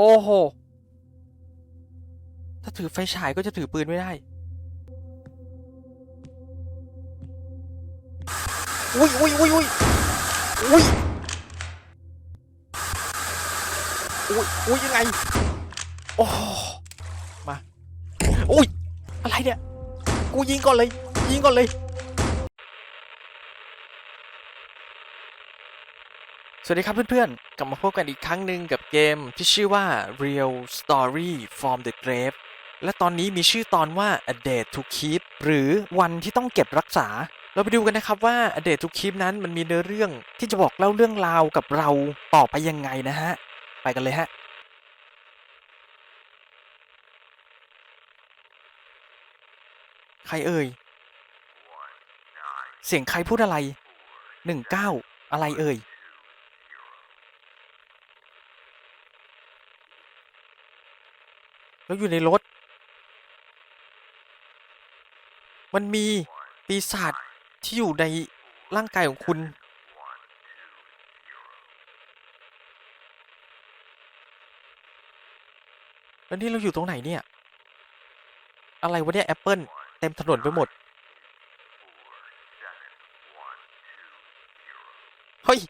โอ้โห ถ้าถือไฟฉายก็จะถือปืนไม่ได้ อุ้ยอุ้ยอุ้ยอุ้ยอุ้ยอุ้ยอุ้ยยังไง โอ้ มา อุ้ย อะไรเนี่ย กูยิงก่อนเลย ยิงก่อนเลย สวัสดีครับเพื่อนๆ กลับมาพบกันอีกครั้งหนึ่งกับเกมที่ชื่อว่า Real Story from the Grave และตอนนี้มีชื่อตอนว่า A Day to Keep หรือวันที่ต้องเก็บรักษา เราไปดูกันนะครับว่า A Day to Keep นั้นมันมีเนื้อเรื่องที่จะบอกเล่าเรื่องราวกับเราต่อไปยังไงนะฮะ ไปกันเลยฮะใครเอ่ย เสียงใครพูดอะไรหนึ่งเก้าอะไรเอ่ย แล้วอยู่ในรถ มันมีปีศาจที่อยู่ในร่างกายของคุณ แล้วนี่เราอยู่ตรงไหนเนี่ย อะไรวะเนี่ยแอปเปิลเต็มถนนไปหมด เฮ้ย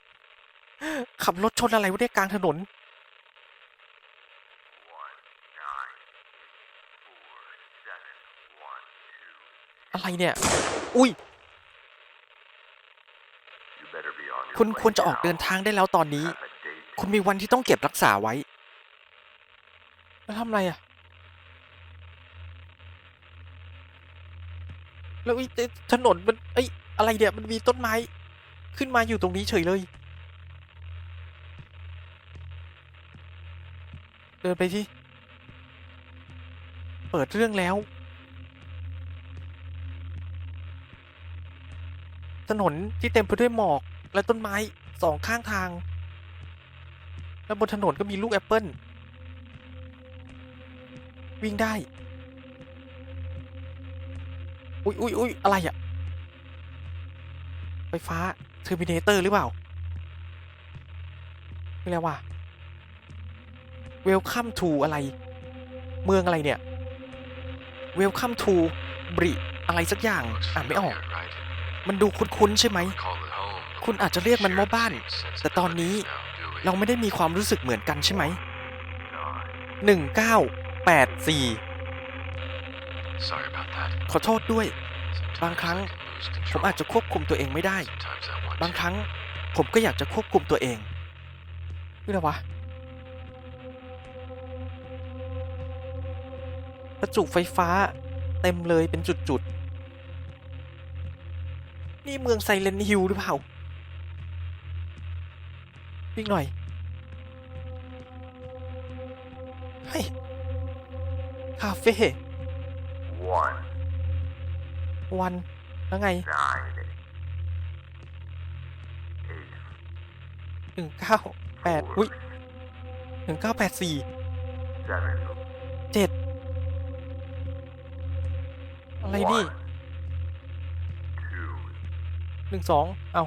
ขับรถชนอะไรวะเนี่ยกลางถนน อะไรเนี่ย อุ้ย คุณควรจะออกเดินทางได้แล้วตอนนี้ คุณมีวันที่ต้องเก็บรักษาไว้ แล้วทำไรอะ แล้วไอ้ถนนมันไอ้อะไรเนี่ย มันมีต้นไม้ ขึ้นมาอยู่ตรงนี้เฉยเลย เดินไปที่ เปิดเรื่องแล้ว ถนนที่เต็มไปด้วยหมอกและต้นไม้สองข้างทาง แล้วบนถนนก็มีลูกแอปเปิ้ล วิ่งได้ อุ๊ยอุ๊ยอุ๊ยอะไรอะไฟฟ้าเทอร์มินเตอร์หรือเปล่าไม่แล้วว่ะเวลคัมทูอะไร เมืองอะไรเนี่ย เวลคัมทูบริอะไรสักอย่างอ่านไม่ออก มันดูคุ้นๆใช่ไหม คุณอาจจะเรียกมันว่าบ้าน แต่ตอนนี้เราไม่ได้มีความรู้สึกเหมือนกันใช่ไหมหนึ่งเก้าแปดสี่ขอโทษด้วย บางครั้งผมอาจจะควบคุมตัวเองไม่ได้ บางครั้งผมก็อยากจะควบคุมตัวเองนี่อะไรวะ ประจุไฟฟ้า เต็มเลยเป็นจุดๆ นี่เมืองไซเลนฮิลหรือเปล่า วิ่งหน่อย เฮ้ย คาเฟ่ One, วัน แล้วไง nine, หนึ่งเก้าแปดอุ้ยหนึ่งเก้าแปดสี่ อะไรนี่หนึ่งสองเอา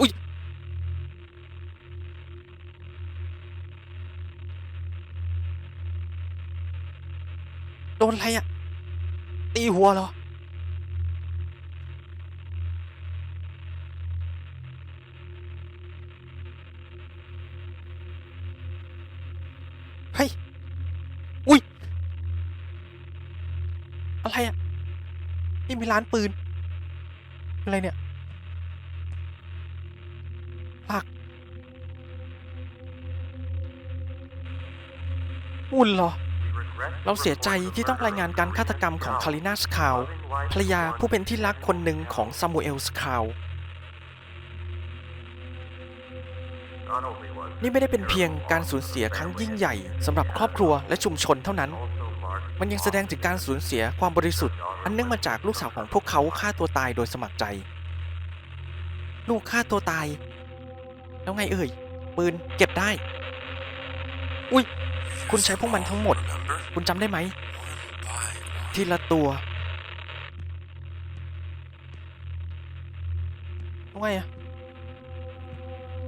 อุ้ยโดนอะไรอะ ตีหัวเหรอ เฮ้ย อุ้ย อะไรอะนี่ มีร้านปืน อะไรเนี่ยผักอุ่นเหรอ เราเสียใจที่ต้องรายงานการฆาตกรรมของคารินาสคาวภรรยาผู้เป็นที่รักคนหนึ่งของซามูเอลสคาวนี่ไม่ได้เป็นเพียงการสูญเสียครั้งยิ่งใหญ่สำหรับครอบครัวและชุมชนเท่านั้น มันยังแสดงถึงการสูญเสียความบริสุทธิ์ อันเนื่องมาจากลูกสาวของพวกเขาฆ่าตัวตายโดยสมัครใจ ลูกฆ่าตัวตาย แล้วไงเอ่ย ปืนเก็บได้ อุ้ย คุณใช้พวกมันทั้งหมด คุณจำได้ไหม ทีละตัวแล้วไงอะ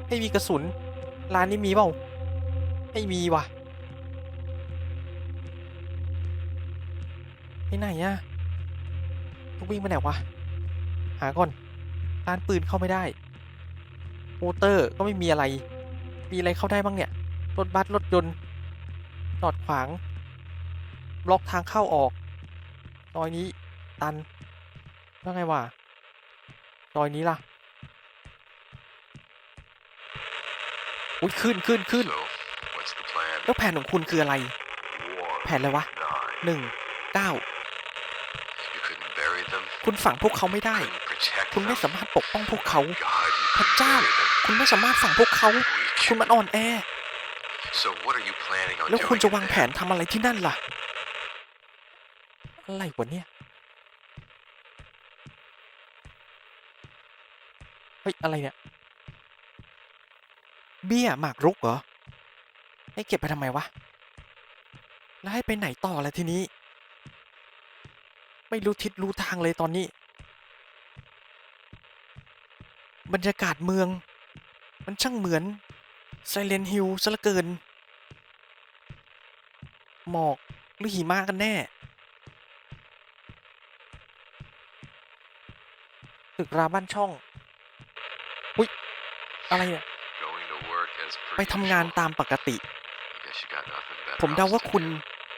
ไม่มีกระสุน ร้านนี้มีเปล่า ไม่มีว่ะไปไหนอะ ต้องวิ่งไปไหนวะ หาก่อนร้านปืนเข้าไม่ได้โมเตอร์ก็ไม่มีอะไร มีอะไรเข้าได้บ้างเนี่ย รถบัสรถยนต์จอดขวาง บล็อกทางเข้าออกซอยนี้ตันแล้วไงวะซอยนี้ล่ะอุ้ยขึ้นขึ้นขึ้น So, what's the plan? แล้วแผนของคุณคืออะไร One, แผนอะไรวะ nine. หนึ่งเก้า คุณฝังพวกเขาไม่ได้ Couldn't protect คุณไม่ them. สามารถปกป้องพวกเขา God, you พระ couldn't เจ้า bury them. คุณไม่สามารถฝังพวกเขา Weak. คุณมันอ่อนแอ So what are you planning on แล้วคุณ doing จะ in วางแผ there? นทำอะไรที่นั่นล่ะ อะไรวะเนี่ย เฮ้ย อะไรเนี่ย เบี้ยหมากรุกเหรอ ให้เก็บไปทำไมวะ แล้วให้ไปไหนต่อละทีนี้ ไม่รู้ทิศรู้ทางเลยตอนนี้ บรรยากาศเมือง มันช่างเหมือนไซเลนฮิลซะเหลือเกิน หมอกหรือหิมะกันแน่ตึกราบ้านช่อง อุ๊ย อะไรเนี่ย ไปทำงานตามปกติ ผมเดาว่าคุณ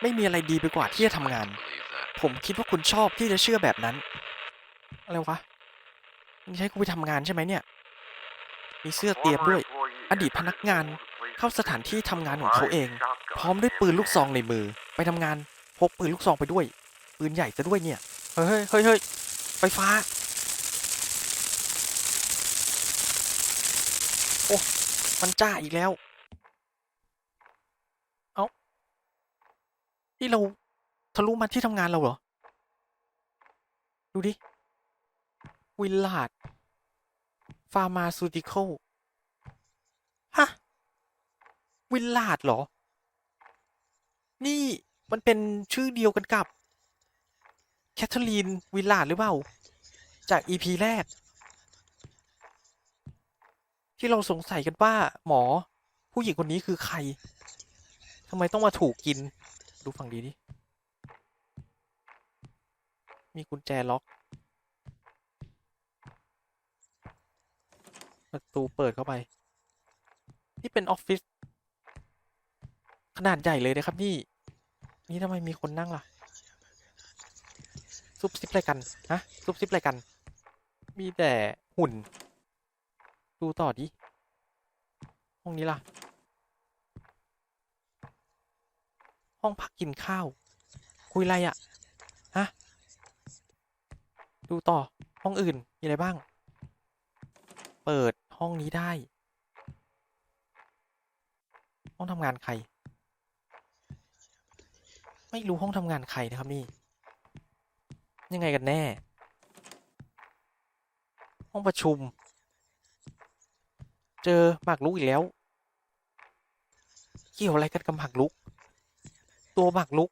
ไม่มีอะไรดีไปกว่าที่จะทำงาน ผมคิดว่าคุณชอบที่จะเชื่อแบบนั้น อะไรวะนี่ใช้กูไปทำงานใช่ไหมเนี่ย มีเสื้อเตรียมด้วย อดีตพนักงานเข้าสถานที่ทำงานของเขาเอง พร้อมด้วยปืนลูกซองในมือ ไปทำงานพกปืนลูกซองไปด้วย ปืนใหญ่ซะด้วยเนี่ย เฮ้ยเฮ้ยเฮ้ยไฟฟ้า โอ้ มันจ้าอีกแล้ว เอ้า ที่เรา ทะลุมาที่ทำงานเราเหรอ ดูดิ วิลลาด ฟาร์มาซูติคอลฮะ วิลลาดเหรอ นี่มันเป็นชื่อเดียวกันกับ แคทเธอรีนวิลลาดหรือเปล่า จากอีพีแรก ที่เราสงสัยกันว่าหมอ ผู้หญิงคนนี้คือใครทำไมต้องมาถูกกิน ดูฝั่งดีดิ มีกุญแจล็อก ประตูเปิดเข้าไป นี่เป็นออฟฟิศขนาดใหญ่เลยนะครับนี่ นี่ทำไมมีคนนั่งล่ะ ซุบซิบอะไรกัน ฮะ ซุบซิบอะไรกัน มีแต่หุ่น ดูต่อดิ ห้องนี้ล่ะ ห้องพักกินข้าว คุยอะไรอะ่ะฮะ ดูต่อห้องอื่น มีอะไรบ้าง เปิดห้องนี้ได้ ห้องทำงานใคร ไม่รู้ห้องทำงานใครนะครับนี่ ยังไงกันแน่ ห้องประชุม เจอหมากรุกอีกแล้ว เกี่ยวอะไรกันกับหมากรุก ตัวหมากรุก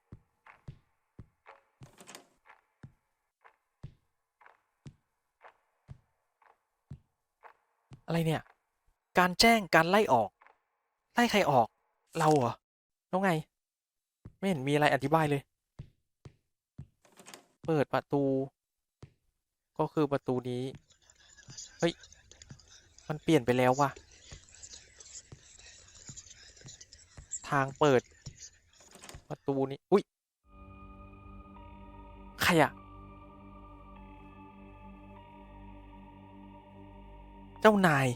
อะไรเนี่ย การแจ้งการไล่ออก ไล่ใครออก เราเหรอแล้วไง ไม่เห็นมีอะไรอธิบายเลย เปิดประตู ก็คือประตูนี้ เฮ้ย มันเปลี่ยนไปแล้วว่ะ ทางเปิด ประตูนี้ อุ้ยใครอะ เจ้านาย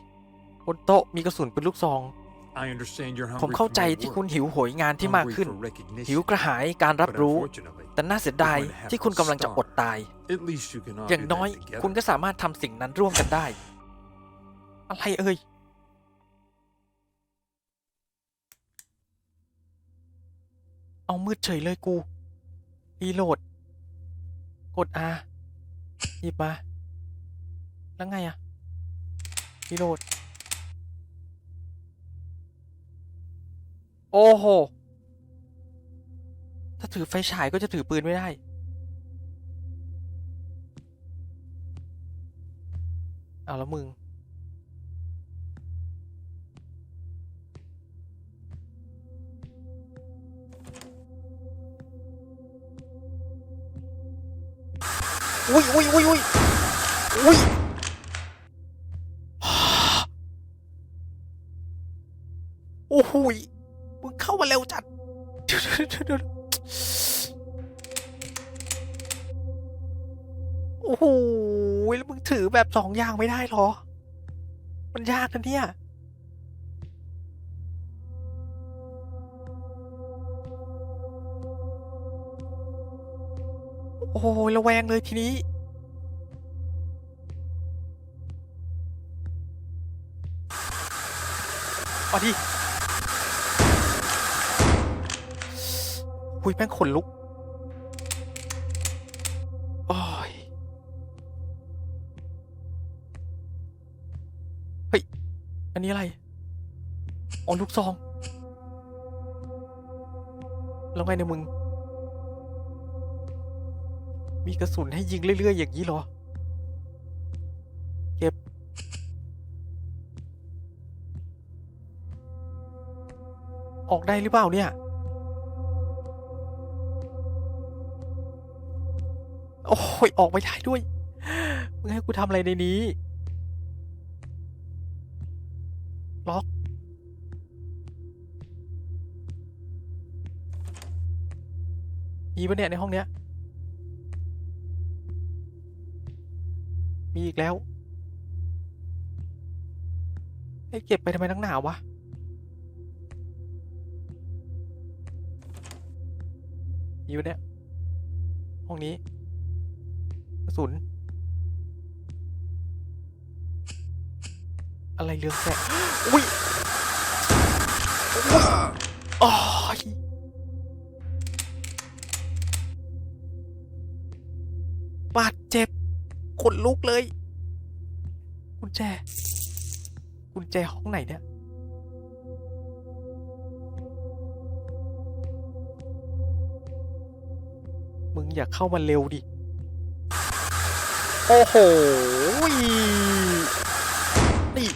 บนโต๊ะมีกระสุนเป็นลูกซอง I understand you're ผม hungry เข้า for ใจ more ที่ work, คุณหิวโหยงานที่มาก hungry ขึ้น for recognition. หิวกระหายการรับ But รู้ unfortunately, แต่น่าเสียดายที่คุณกำลังจะอดตาย at least you can all อย่าง do น้อย that together. คุณก็สามารถทำสิ่งนั้นร่วมกันได้ อะไรเอ่ยเอามืดเฉยเลยกูรีโหลด กด R หยิบมา แล้วไงอะ รีโรลด โอ้โห ถ้าถือไฟฉายก็จะถือปืนไม่ได้ เอาแล้วมึง อุ้ยอุ้ยอุ้ยอุ้ยอุ้ย โอ้ยมึงเข้ามาเร็วจัดเดี๋ยวเดี๋ยวเดี๋ยวโอ้โหแล้วมึงถือแบบสองอย่างไม่ได้เหรอ มันยากนะเนี่ย โอ้โหระแวงเลยทีนี้มาดิ หุยแม่งขนลุกโอ้ยเฮ้ย อันนี้อะไรอ๋อลูกซอง แล้วไงเนี่ยมึง มีกระสุนให้ยิงเรื่อยๆ อย่างนี้เหรอ เก็บ ออกได้หรือเปล่าเนี่ย ยออกไม่ได้ด้วยมึงให้กูทำอะไรในนี้ ล็อกมีปะเนี่ยในห้องเนี้ย มีอีกแล้วให้เก็บไปทำไมนักหนาวะอยู่เนี่ย ห้องนี้ กระสุน อะไรเรืองแสงอุ้ยอุ้ยโอ้ยบาดเจ็บขนลุกเลยกุญแจกุญแจห้องไหนเนี่ยมึงอย่าเข้ามาเร็วดิ โอ้โหนี่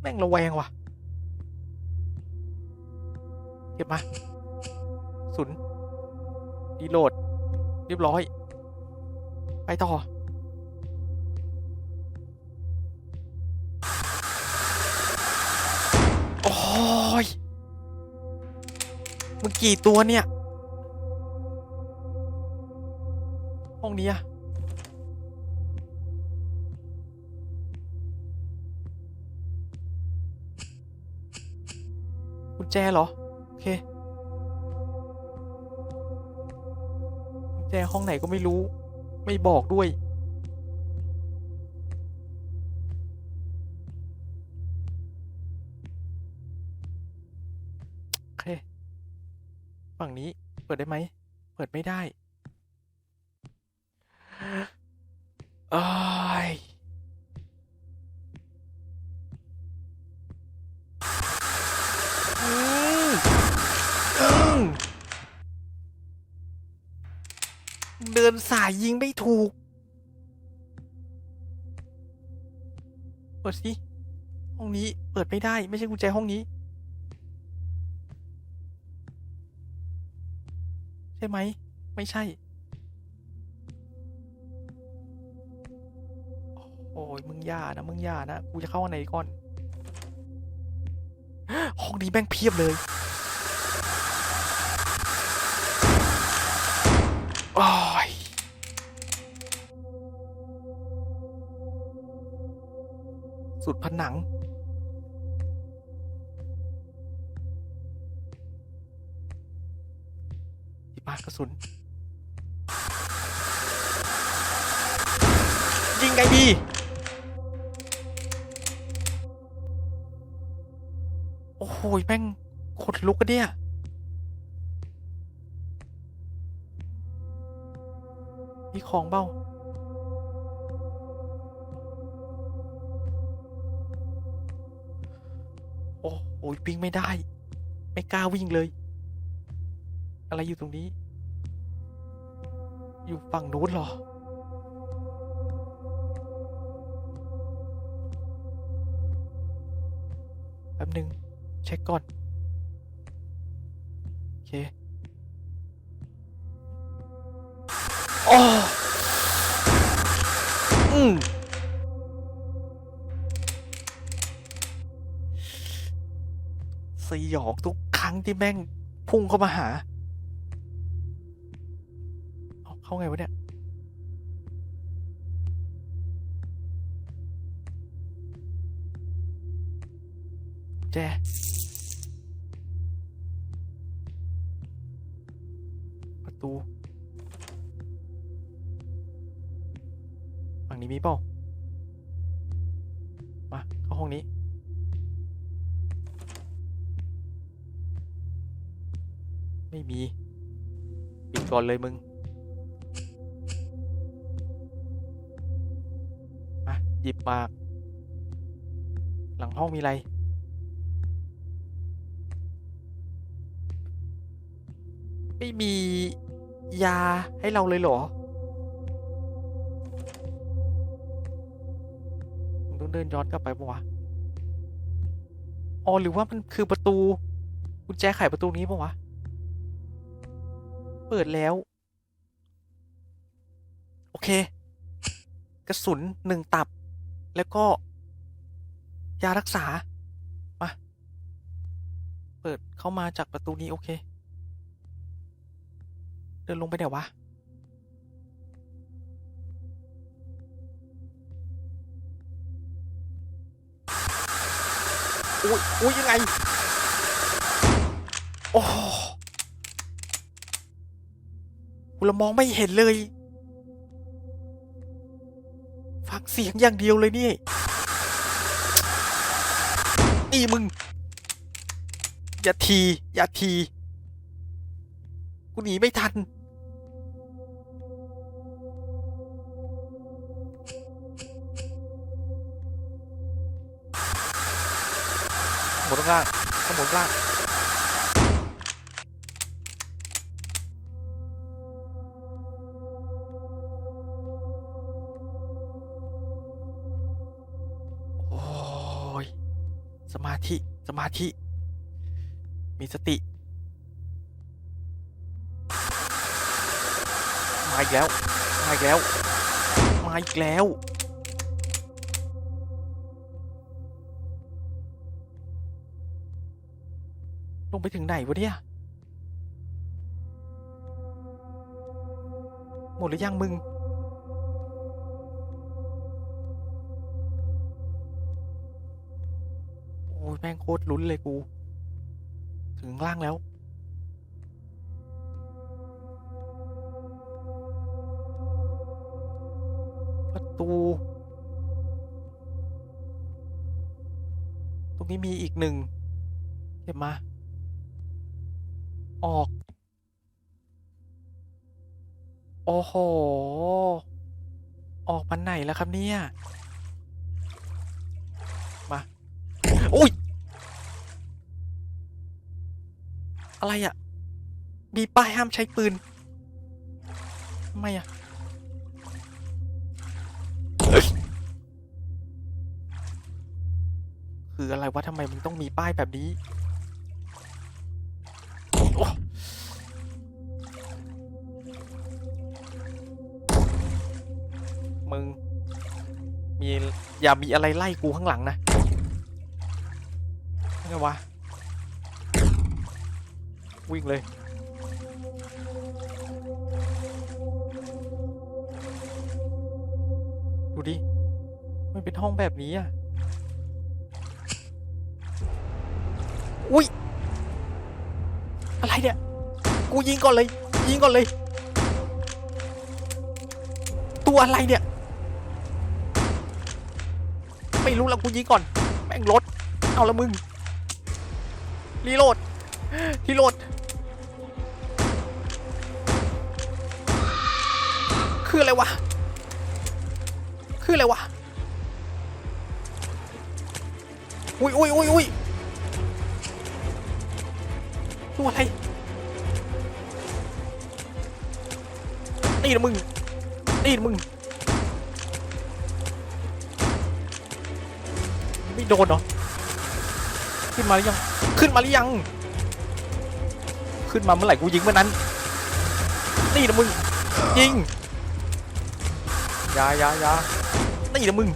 แม่งระแวงว่ะ เก็บมาสุนดีโหลด เรียบร้อย ไปต่อ กี่ตัวเนี่ย ห้องนี้อะกุญแจเหรอ โอเคกุญแจห้องไหนก็ไม่รู้ ไม่บอกด้วย ฝั่งนี้เปิดได้ไหม เปิดไม่ได้เอ้ยเดินสายยิงไม่ถูกเปิดสิ ห้องนี้เปิดไม่ได้ ไม่ใช่กุญแจห้องนี้ ใช่ไหม ไม่ใช่ โอ้ยมึงย่านะ มึงย่านะ กูจะเข้าอันไหนก่อน ห้องนี้แม่งเพียบเลยโอ้ยสุดผนัง กระสุน ยิงไงดี โอ้โหแม่งขนลุกกันเนี่ยมีของเบ้าโอ้โหวิ่งไม่ได้ ไม่กล้าวิ่งเลย อะไรอยู่ตรงนี้ อยู่ฝั่งนู้นเหรอ แป๊บหนึ่งเช็คก่อน โอเคโอ้อืมสยองทุกครั้งที่แม่งพุ่งเข้ามาหา เข้าไงวะเนี่ย แจประตู ฝั่งนี้มีเปล่ามา เข้าห้องนี้ไม่มี ปิดก่อนเลยมึง ยิบมาก หลังห้องมีอะไร ไม่มียาให้เราเลยเหรอต้องเดินย้อนกลับไปปะวะอ๋อหรือว่ามันคือประตู กุญแจไขประตูนี้ปะวะ เปิดแล้ว โอเค กระสุนหนึ่งตับ แล้วก็ ยารักษา มา เปิดเข้ามาจากประตูนี้ โอเค เดินลงไปเดี๋ยววะ อุ้ยอุ้ยยังไง โอ้กูละมองไม่เห็นเลย ฟังเสียงอย่างเดียวเลยนี่นี่มึง อย่าที อย่าที กูหนีไม่ทัน หมดข้างล่างข้างบนล่าง มาธิ มีสติ มาอีกแล้ว มาอีกแล้ว มาอีกแล้ว ลงไปถึงไหนวะเนี่ย หมดหรือยังมึง ม่งโคตรลุ้นเลยกู ถึงล่างแล้ว ประตู ตรงนี้มีอีกหนึ่งเก็บมา ออก โอ้โห ออกมันไหนแล้วครับเนี่ย มาอุ้ย อะไรอะ่ะ มีป้ายห้ามใช้ปืนทำไมอะ่ะเฮ้ยคืออะไรวะทำไมมึงต้องมีป้ายแบบนี้โอ้มึง มีอย่ามีอะไรไล่กูข้างหลังนะไงวะ วิ่งเลย ดูดิ มันเป็นห้องแบบนี้อะ อุ้ย อะไรเนี่ย กูยิงก่อนเลย ยิงก่อนเลย ตัวอะไรเนี่ย ไม่รู้แล้วกูยิงก่อน แม่งรถ เอาละมึง รีโหลดรีโหลด คืออะไรวะ คืออะไรวะ อุ้ยอุ้ยอุ้ยอุ้ยตัวอะไร นี่นะมึง นี่นะมึง ไม่โดนเหรอ ขึ้นมาหรือยัง ขึ้นมาหรือยัง ขึ้นมาเมื่อไหร่กูยิงเมื่อนั้น นี่นะมึง ยิง ยายายานี่นะมึง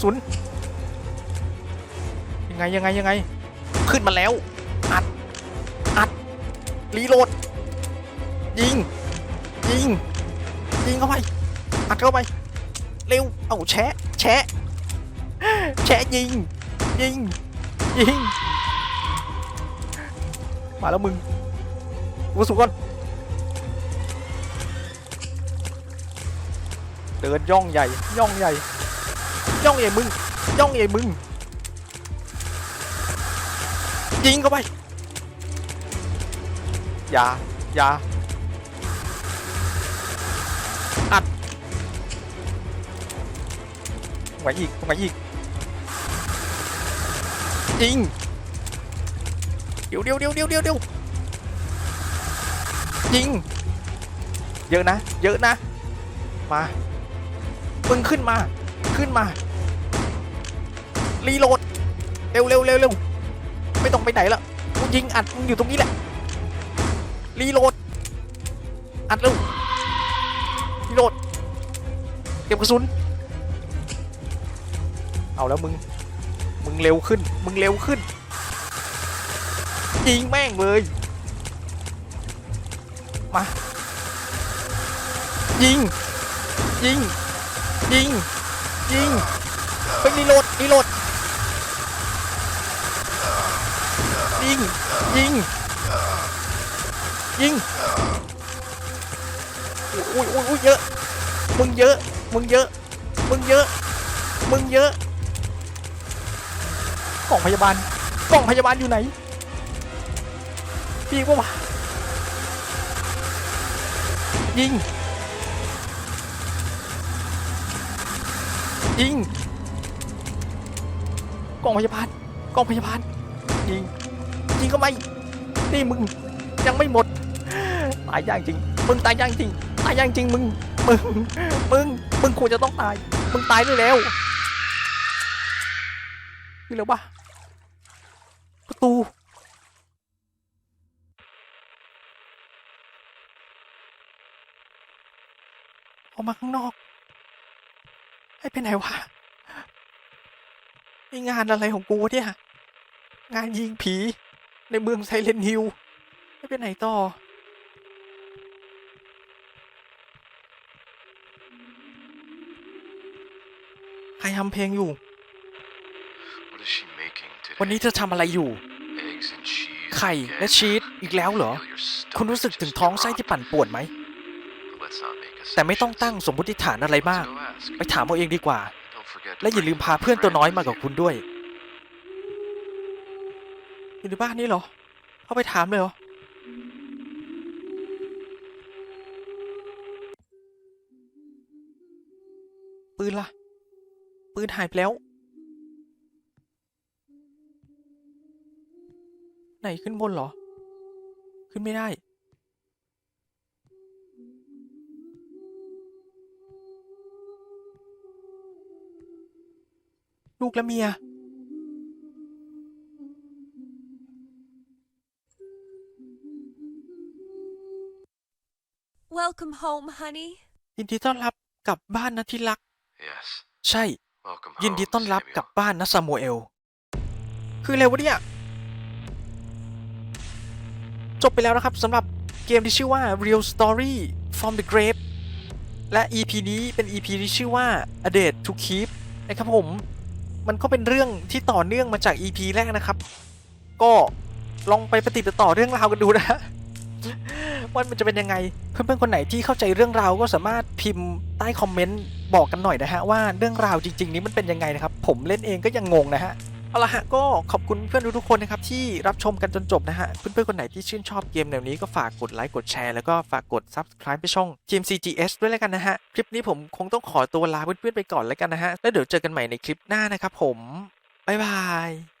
ศูนย์ยังไงยังไงยังไง ขึ้นมาแล้ว อัด อัด รีโหลด ยิง ยิง ยิงเข้าไป อัดเข้าไป เร็ว เอาแชะ แชะ แชะยิง ยิง ยิง มาแล้วมึงกูสุก่อน เดินย่องใหญ่ ย่องใหญ่ ย่องใหญ่มึง ย่องใหญ่มึง ยิงเข้าไป อย่า อย่า อัดไหนอีกไหนอีก ยิงเดี๋ยวเดี๋ยวเดี๋ยวเดี๋ยวเดี๋ยวเดี๋ยวยิง เยอะนะ เยอะนะ มา มึงขึ้นมา ขึ้นมา รีโหลด เร็วเร็วเร็วเร็วไม่ต้องไปไหนละกูยิงอัดมึงอยู่ตรงนี้แหละ รีโหลด อัดเร็วรีโหลด เก็บกระสุน เอาแล้วมึง มึงเร็วขึ้น มึงเร็วขึ้น ยิงแม่งเลย มา ยิง ยิง ยิง ยิงไปรีโหลดรีโหลดยิง ยิง ยิงอุ้ยอุ้ยอุ้ยเยอะ มึงเยอะ มึงเยอะ มึงเยอะ มึงเยอะ กล่องพยาบาล กล่องพยาบาลอยู่ไหน พี่ว่าวะยิง ยิงกองพยาบาลกองพยาบาลยิงยิงก็ไม่นี่มึงยังไม่หมดตายยากจริงมึงตายยากจริงตายยากจริงมึงมึงมึงมึงควรจะต้องตายมึงตายได้แล้วนี่แล้วปะประตูออกมาข้างนอก ให้ไปไหนวะนี่งานอะไรของกูเนี่ย งานยิงผี ในเมืองไซเลนฮิลให้ไปไหนต่อ ใครทำเพลงอยู่ What is she making today? วันนี้เธอทำอะไรอยู่ Eggs and cheese ไข่ again? และชีสอีกแล้วเหรอ Feel your stomach คุณรู้สึกถึงท้องไส้ที่ปั่นป่วนไหม But let's not make แต่ไม่ต้อง assumptions. ตั้งสมมติฐานอะไรมาก Let's go ask. ไปถามเอาเองดีกว่า Don't forget to และอย่าลืม bring พา your เพื่อนตัว friends น้อยมา with กับ you. คุณด้วย อยู่ในบ้านนี่เหรอ เข้าไปถามเลยเหรอ ปืนล่ะ ปืนหายไปแล้ว ไหนขึ้นบนเหรอ ขึ้นไม่ได้ ลูกและเมีย Welcome home, honey. ยินดีต้อนรับกลับบ้านนะที่รัก Yes. ใช่ Welcome ยินดี home, ต้อนรับ Samuel. กลับบ้านนะซามูเอล คืออะไรวะเนี่ย จบไปแล้วนะครับสำหรับเกมที่ชื่อว่า Real Story from the Grave และ EP นี้เป็น EP ที่ชื่อว่า A Date to Keep นะครับผม มันก็เป็นเรื่องที่ต่อเนื่องมาจาก EP แรกนะครับ ก็ลองไปปฏิบัติต่อเรื่องราวกันดูนะฮะว่ามันจะเป็นยังไง เพื่อนๆคนไหนที่เข้าใจเรื่องราวก็สามารถพิมพ์ใต้คอมเมนต์บอกกันหน่อยนะฮะว่าเรื่องราวจริง ๆ นี้มันเป็นยังไงนะครับ ผมเล่นเองก็ยังงงนะฮะ เอาละฮะก็ขอบคุณเพื่อนทุกๆคนนะครับที่รับชมกันจนจบนะฮะเพื่อนๆคนไหนที่ชื่นชอบเกมแนวนี้ก็ฝากกดไลค์กดแชร์แล้วก็ฝากกด subscribe ไปช่อง GMCGS ด้วยแล้วกันนะฮะคลิปนี้ผมคงต้องขอตัวลาเพื่อนๆไปก่อนแล้วกันนะฮะแล้วเดี๋ยวเจอกันใหม่ในคลิปหน้านะครับผมบ๊ายบาย